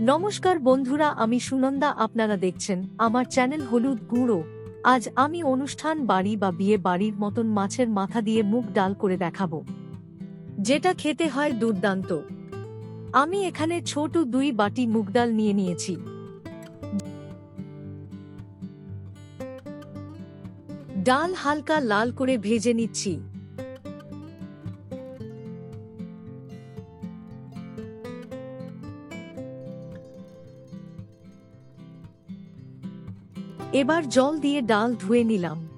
নমস্কার বন্ধুরা, আমি সুনন্দা, আপনারা দেখছেন আমার চ্যানেল হলুদ গুঁড়ো। আজ আমি অনুষ্ঠান বাড়ি বা বিয়ে বাড়ির মতন মাছের মাথা দিয়ে মুগ ডাল করে দেখাবো। যেটা খেতে হয় দুর্দান্ত। আমি এখানে ছোট দুই বাটি মুগ ডাল নিয়ে নিয়েছি। ডাল হালকা লাল করে ভেজে নিচ্ছি। এবার জল দিয়ে ডাল ধুয়ে নিলাম।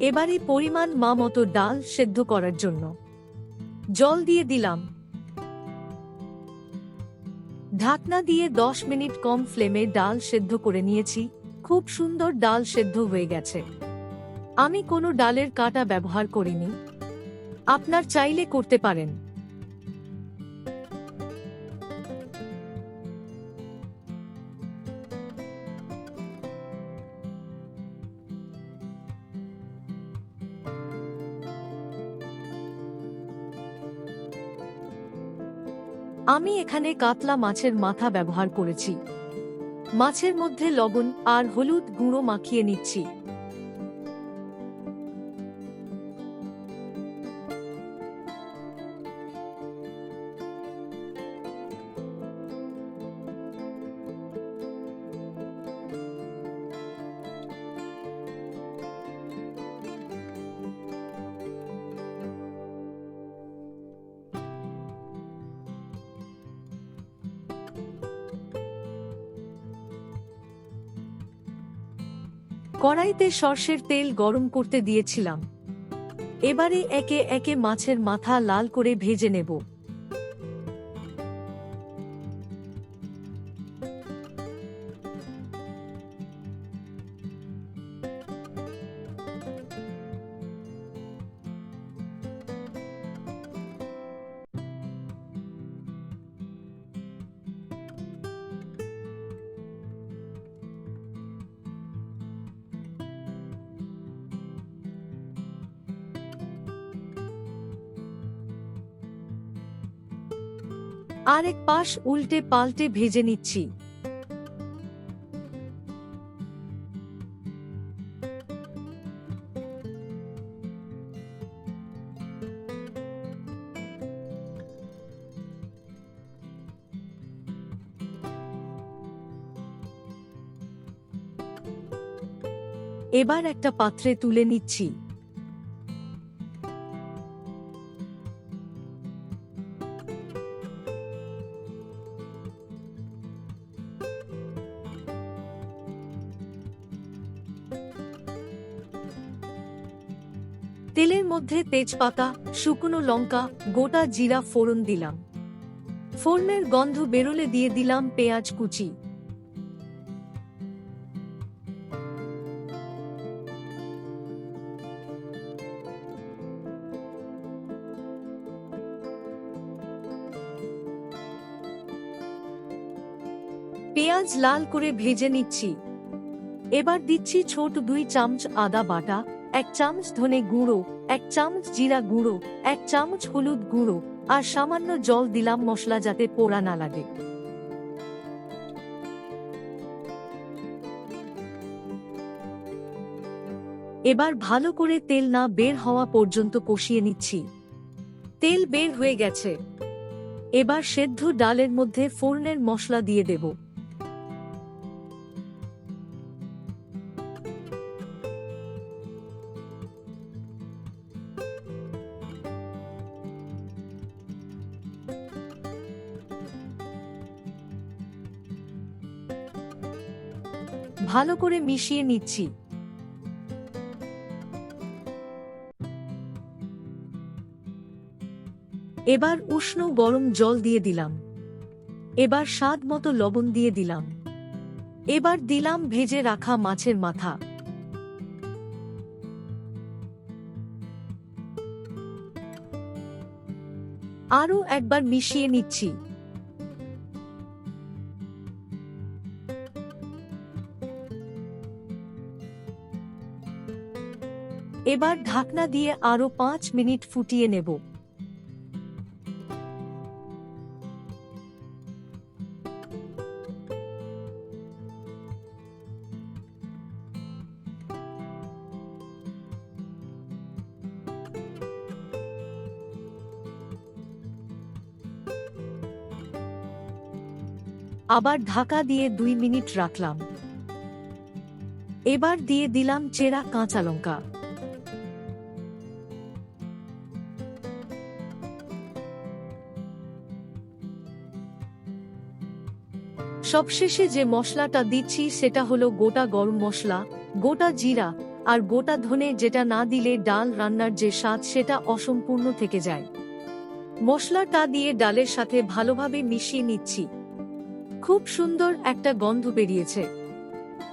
এবারে পরিমাণ মা মতো ডাল সেদ্ধ করার জন্য। জল দিয়ে দিলাম। ঢাকনা দিয়ে দশ মিনিট কম ফ্লেমে ডাল সেদ্ধ করে নিয়েছি। খুব সুন্দর ডাল সেদ্ধ হয়ে গেছে। আমি কোনো ডালের কাটা ব্যবহার করিনি। আপনার চাইলে করতে পারেন। আমি এখানে কাতলা মাছের মাথা ব্যবহার করেছি। মাছের মধ্যে লবণ আর হলুদ গুঁড়ো মাখিয়ে নিচ্ছি। কড়াইতে সর্ষের তেল গরম করতে দিয়েছিলাম। এবারে একে একে মাছের মাথা লাল করে ভেজে নেব। আরেক পাশ উল্টে পাল্টে ভেজে নিচ্ছি। এবার একটা পাত্রে তুলে নিচ্ছি। তেলের মধ্যে তেজপাতা, শুকনো লঙ্কা, গোটা জিরা ফোড়ন দিলাম। ফোড়নের গন্ধ বেরোলে দিয়ে দিলাম পেঁয়াজ কুচি। পেঁয়াজ লাল করে ভেজে নিচ্ছি। এবার দিচ্ছি ছোট দুই চামচ আদা বাটা। এক চামচ ধনে গুঁড়ো, এক চামচ জিরা গুঁড়ো, এক চামচ হলুদ গুঁড়ো, আর সামান্য জল দিলাম মশলা যাতে পোড়া না লাগে। এবার ভালো করে তেল না বের হওয়া পর্যন্ত কষিয়ে নিচ্ছি। তেল বের হয়ে গেছে। এবার সেদ্ধ ডালের মধ্যে ফোড়নের মশলা দিয়ে দেব। ভালো করে মিশিয়ে নিচ্ছি। এবার উষ্ণ গরম জল দিয়ে দিলাম। এবার স্বাদ মতো লবণ দিয়ে দিলাম। এবার দিলাম ভেজে রাখা মাছের মাথা। আরও একবার মিশিয়ে নিচ্ছি। এবার ঢাকনা দিয়ে আরও পাঁচ মিনিট ফুটিয়ে নেব। আবার ঢাকা দিয়ে দুই মিনিট রাখলাম। এবার দিয়ে দিলাম চেরা কাঁচা লঙ্কা। সবশেষে যে মশলাটা দিচ্ছি সেটা হলো গোটা গরম মশলা, গোটা জিরা, আর গোটা ধনে যেটা না দিলে ডাল রান্নার যে স্বাদ সেটা অসম্পূর্ণ থেকে যায়। মশলাটা দিয়ে ডালের সাথে ভালোভাবে মিশিয়ে নিচ্ছি। খুব সুন্দর একটা গন্ধ বেরিয়েছে।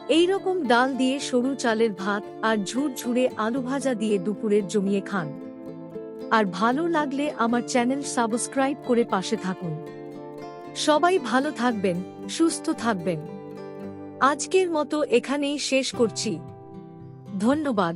এই রকম ডাল দিয়ে সরু চালের ভাত আর ঝুরঝুরে আলু ভাজা দিয়ে দুপুরের জমিয়ে খান। আর ভালো লাগলে আমার চ্যানেল সাবস্ক্রাইব করে পাশে থাকুন। সবাই ভালো থাকবেন সুস্থ থাকবেন। আজকের মতো এখানেই শেষ করছি। ধন্যবাদ।